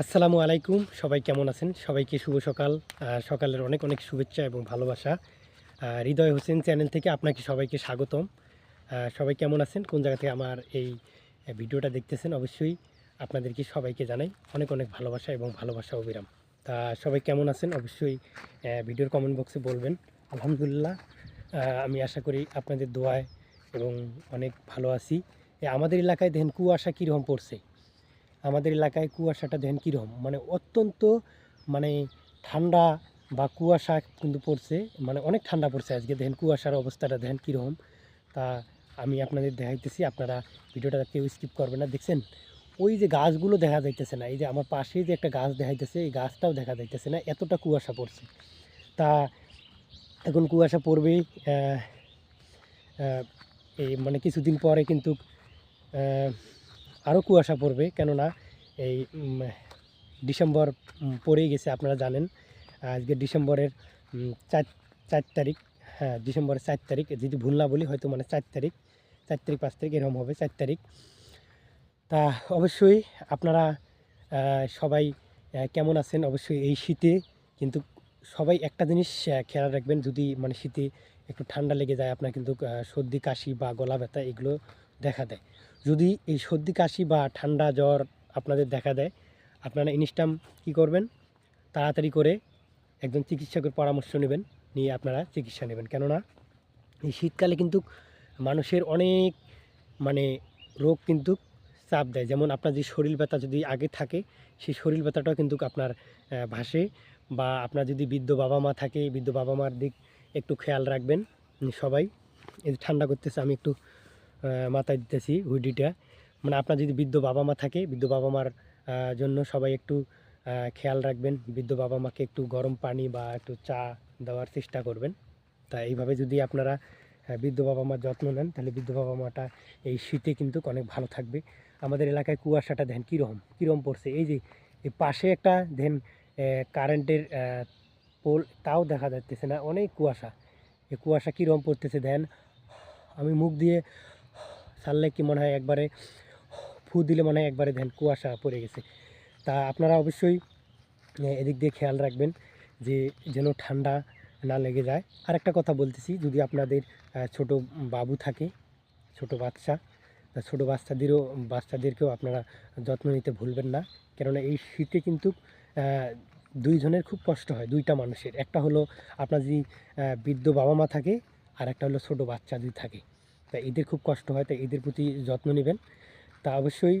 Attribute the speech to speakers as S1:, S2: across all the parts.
S1: আসসালামু আলাইকুম। সবাই কেমন আছেন? সবাইকে শুভ সকাল। সকালের অনেক অনেক শুভেচ্ছা এবং ভালোবাসা। হৃদয় হোসেন চ্যানেল থেকে আপনাকে সবাইকে স্বাগতম। সবাই কেমন আছেন? কোন জায়গা থেকে আমার এই ভিডিওটা দেখতেছেন? অবশ্যই আপনাদেরকে সবাইকে জানাই অনেক অনেক ভালোবাসা এবং ভালোবাসা অবিরাম। তা সবাই কেমন আছেন? অবশ্যই ভিডিওর কমেন্ট বক্সে বলবেন। আলহামদুলিল্লাহ আমি আশা করি আপনাদের দোয়ায় এবং অনেক ভালো আছি। আমাদের এলাকায় দেখেন কুয়াশা কীরকম পড়ছে। আমাদের এলাকায় কুয়াশাটা দেখেন কীরকম মানে অত্যন্ত মানে ঠান্ডা বা কুয়াশা কিন্তু পড়ছে মানে অনেক ঠান্ডা পড়ছে আজকে। দেখেন কুয়াশার অবস্থাটা দেখেন কীরকম তা আমি আপনাদের দেখাইতেছি, আপনারা ভিডিওটা কেউ স্কিপ করবেন না। দেখছেন? ওই যে গাছগুলো দেখা যাইতেছে না, এই যে আমার পাশেই যে একটা গাছ দেখাইতেছে, এই গাছটাও দেখা যাইতেছে না, এতটা কুয়াশা পড়ছে। তা এখন কুয়াশা পড়বেই এই মানে কিছুদিন পরে কিন্তু আরও কুয়াশা পড়বে, কেননা এই ডিসেম্বর পড়েই গেছে, আপনারা জানেন। আজকে ডিসেম্বরের চার চার তারিখ হ্যাঁ ডিসেম্বরের চার তারিখ, যদি ভুল না বলি, হয়তো মানে চার তারিখ চার তারিখ, পাঁচ তারিখ এরকম হবে, চার তারিখ। তা অবশ্যই আপনারা সবাই কেমন আছেন? অবশ্যই এই শীতে কিন্তু সবাই একটা জিনিস খেয়াল রাখবেন, যদি মানে শীতে একটু ঠান্ডা লেগে যায়, আপনার কিন্তু সর্দি, কাশি বা গলা ব্যথা, এগুলো দেখা দেয়। যদি এই সর্দি, কাশি বা ঠান্ডা জ্বর আপনাদের দেখা দেয়, আপনারা ইনস্টাম কী করবেন? তাড়াতাড়ি করে একজন চিকিৎসকের পরামর্শ নেবেন, নিয়ে আপনারা চিকিৎসা নেবেন। কেননা এই শীতকালে কিন্তু মানুষের অনেক মানে রোগ কিন্তু চাপ দেয়। যেমন আপনার যে শরীর ব্যথা যদি আগে থাকে, সেই শরীর ব্যথাটাও কিন্তু আপনার ভাসে বা আপনার যদি বৃদ্ধ বাবা মা থাকে, বৃদ্ধ বাবা মার দিক একটু খেয়াল রাখবেন সবাই। এই ঠান্ডা করতেছে, আমি একটু মাথায় দিতেছি হুডিটা মানে আপনার যদি বৃদ্ধ বাবা মা থাকে, বৃদ্ধ বাবা মার জন্য সবাই একটু খেয়াল রাখবেন, বৃদ্ধ বাবা মাকে একটু গরম পানি বা একটু চা দেওয়ার চেষ্টা করবেন। তা এইভাবে যদি আপনারা বৃদ্ধ বাবা মার যত্ন নেন, তাহলে বৃদ্ধ বাবা মাটা এই শীতে কিন্তু অনেক ভালো থাকবে। আমাদের এলাকায় কুয়াশাটা দেখেন কীরকম কীরকম পড়ছে। এই যে পাশে একটা দেন কারেন্টের পোল, তাও দেখা যাচ্ছে না, অনেক কুয়াশা। এই কুয়াশা কীরকম পড়তেছে দেন আমি মুখ দিয়ে ছাড়লে কি মনে হয় একবারে ফু দিলে মনে হয় একবারে ধ্যান কুয়াশা পড়ে গেছে? তা আপনারা অবশ্যই এদিক দিয়ে খেয়াল রাখবেন যে যেন ঠান্ডা না লেগে যায়। আর একটা কথা বলতেছি, যদি আপনাদের ছোট বাবু থাকে, ছোট বাচ্চা, তা ছোটো বাচ্চাদেরও, বাচ্চাদেরকেও আপনারা যত্ন নিতে ভুলবেন না। কেননা এই শীতে কিন্তু দুইজনের খুব কষ্ট হয়, দুইটা মানুষের। একটা হলো আপনার যদি বৃদ্ধ বাবা মা থাকে আর একটা হলো ছোটো বাচ্চা যদি থাকে। তা এদের খুব কষ্ট হয় তাই এদের প্রতি যত্ন নেবেন। তা অবশ্যই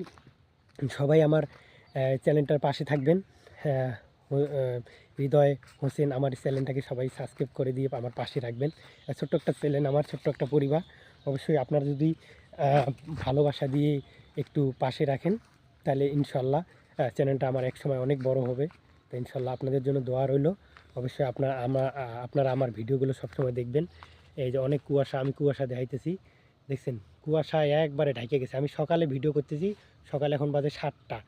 S1: সবাই আমার চ্যানেলটার পাশে থাকবেন। হ্যাঁ, হৃদয় হোসেন আমার চ্যানেলটাকে সবাই সাবস্ক্রাইব করে দিয়ে আমার পাশে রাখবেন। ছোট্ট একটা চ্যানেল আমার ছোট্ট একটা পরিবার। অবশ্যই আপনারা যদি ভালোবাসা দিয়ে একটু পাশে রাখেন তাহলে ইনশাল্লাহ চ্যানেলটা আমার এক সময় অনেক বড় হবে। তো ইনশাল্লাহ আপনাদের জন্য দোয়া রইল। অবশ্যই আপনারা আমার আপনারা আমার ভিডিওগুলো সবসময় দেখবেন। এই যে অনেক কুয়াশা আমি কুয়াশা দেখাইতেছি। দেখছেন, কুয়াশায় একবারে ঢাকে গেছে। আমি সকালে ভিডিও করতেছি, সকালে এখন বাজে সাতটা।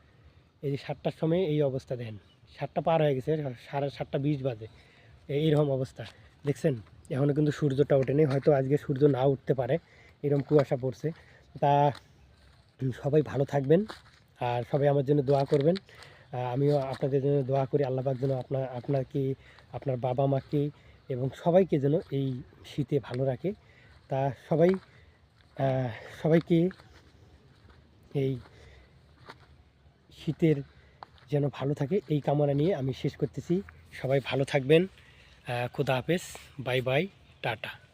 S1: এই যে সাতটার সময় এই অবস্থা দেখেন সাতটা পার হয়ে গেছে, সাড়ে সাতটা বিশ বাজে। এইরকম অবস্থা। দেখছেন এখনও কিন্তু সূর্যটা ওঠেনি, হয়তো আজকে সূর্য না উঠতে পারে। এরকম কুয়াশা পড়ছে। তা, সবাই ভালো থাকবেন আর সবাই আমার জন্য দোয়া করবেন। আমিও আপনাদের জন্য দোয়া করি, আল্লাহবাক যেন আপনার আপনাকে, আপনার বাবা মাকে এবং সবাইকে যেন এই শীতে ভালো রাখে। তা, সবাই সবাইকে এই শীতের যেন ভালো থাকে, এই কামনা নিয়ে আমি শেষ করতেছি। সবাই ভালো থাকবেন। খুদা হাফেজ। Bye bye. টাটা।